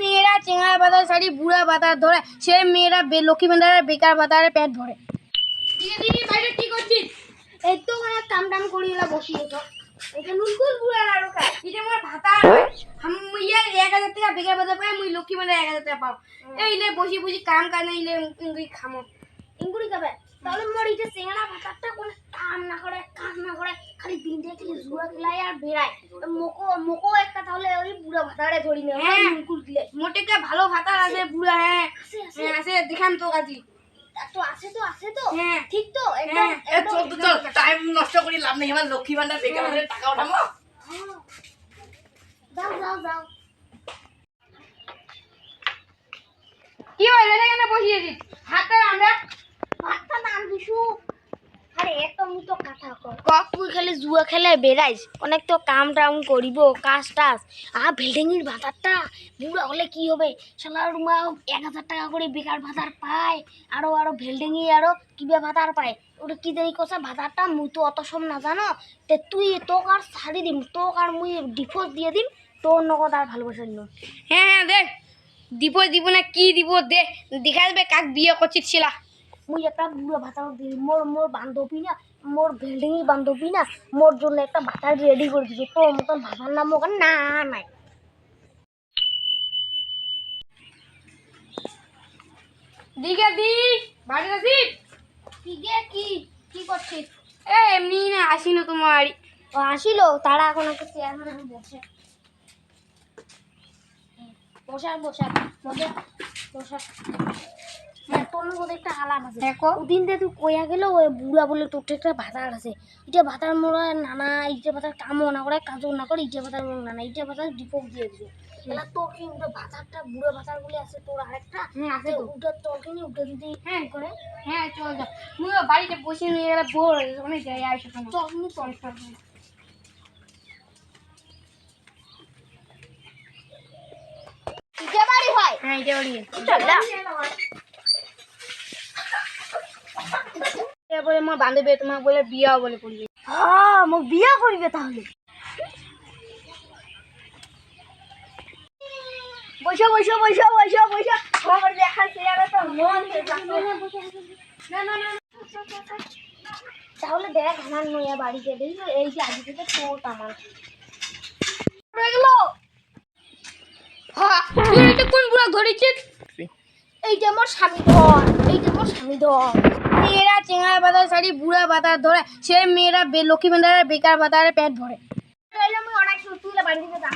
মেয়েরা চেঙ্গা বাতার শাড়ি বুড়া বাতার ধরে সে মেয়েরা লক্ষ্মী ভান্ডারের বেকার বাতারে পেট ভরে দিদি বাইরে কি করছিস? এই তো মানে কাম টাম করি এলা বসি তো এটা নুনকুল বুড়া আর কা এটা মোর ভাতা হাম ইয়া এক হাজার টাকা বেকার বাতার পাই মুই লক্ষ্মী ভান্ডার এক হাজার টাকা পাও। এই ইলে বসি বসি কাম কাজ ইলে ইঙ্গুই খামো। ইঙ্গুরি খাবে। তাহলে মোর এটা চেঙ্গা ভাতারটা কোনো কাম না করে কাজ না করে খালি দিন দিয়ে খালি জুয়া খেলায় আর বেড়ায় মোকো মোকো একটা তাহলে ওই বুড়া ভাতারে ধরি না হ্যাঁ। নুনকুল দিলে। মোটে ভালো ভাতার আছে বুড়া হ্যাঁ। হ্যাঁ আছে দেখাম তো কাজী তো আছে তো আছে তো। হ্যাঁ। ঠিক তো একদম চল তো চল টাইম নষ্ট করি লাভ নেই। আমার লক্ষ্মী ভান্ডার বেকার ভান্ডারের টাকা ওঠাবো। যাও যাও যাও কি এটা কেন বসিয়েছিস? হাতটা আমরা হাতটা নাম দিছু তুই খালি জুয়া খেলে বেড়াইস। অনেক তো কাম টাম করিব, কাজ টাজ। আর বিল্ডিংয়ের ভাতারটা বুড়া হলে কি হবে? শালার রুমা এক হাজার টাকা করে বেকার ভাতার পায়, আরও আরও বিল্ডিংয়ে আরও কিবা ভাতার পায়। ওটা কি দেরি কথা ভাতারটা মুই তো অত সব না জানো তে তুই তোক আর ছাড়ি দিম, তোক আর মুই ডিভোর্স দিয়ে দিম, তোর নগদ আর ভালোবাসা নিম হ্যাঁ হ্যাঁ দেখ দিব দিব না, কি দিব দে। দেখা যাবে কাক বিয়ে করছিস ছিলা মুই একটা বুড়ো ভাতার দিই মোর মোর বান্ধবী না মোর বিল্ডিং বান্ধবী না মোর জন্য একটা ভাতার রেডি করে দিবি তোর মতন ভাতার নাম ওখানে না নাই। দিকে দি বাড়ি আছিস দিকে কি কি করছিস এ এমনি না আসি না তোমার ও আসিল তারা এখন একটা চেয়ার মানে বসে বসার বসে বসার হ্যাঁ, তোর মধ্যে একটা আলাপ আছে। দেখো ওদিন দিয়ে তুই কইয়া গেল ওই বুড়া বলে তোর একটা ভাতার আছে। ইটা ভাতার মোড়া নানা ইটা ভাতার কামও না করে কাজও না করে ইটা ভাতার মোড় নানা ইটা ভাতার ডিপোক দিয়ে দিবে এলা তোর কি উঠে ভাতারটা বুড়ো ভাতার বলে আছে তোর আরেকটা আছে উঠে তোর কি উঠে যদি হ্যাঁ করে হ্যাঁ চল যা। মুই বাড়িতে বসে নিয়ে গেলে বোর হয়ে অনেক আসে চল মুই চল। হয়। হ্যাঁ চল আমার বান্ধবী তোমার বলে বিয়া বলে করবে। হ্যাঁ মোক বিয়া করিবে তাহলে। বসো বসো বসো বসো বসো। আমার দেখার চেয়ারে তো মন না না না তাহলে দেখ আমার নয়া বাড়িতে দেখি এই যে আগে থেকে টোট আমার। গেল? হ্যাঁ কোন বুড়া ধরেছিস এইটা আমার স্বামী ধর এইটা আমার স্বামী ধর। মেয়েরা চেঙ্গা বাতার শাড়ি, বুড়া বাতার ধরে সে মেয়েরা লক্ষ্মী ভান্ডারের বেকার বাতারে পেট ভরে অনেক সুস্থ বাড়ি যা।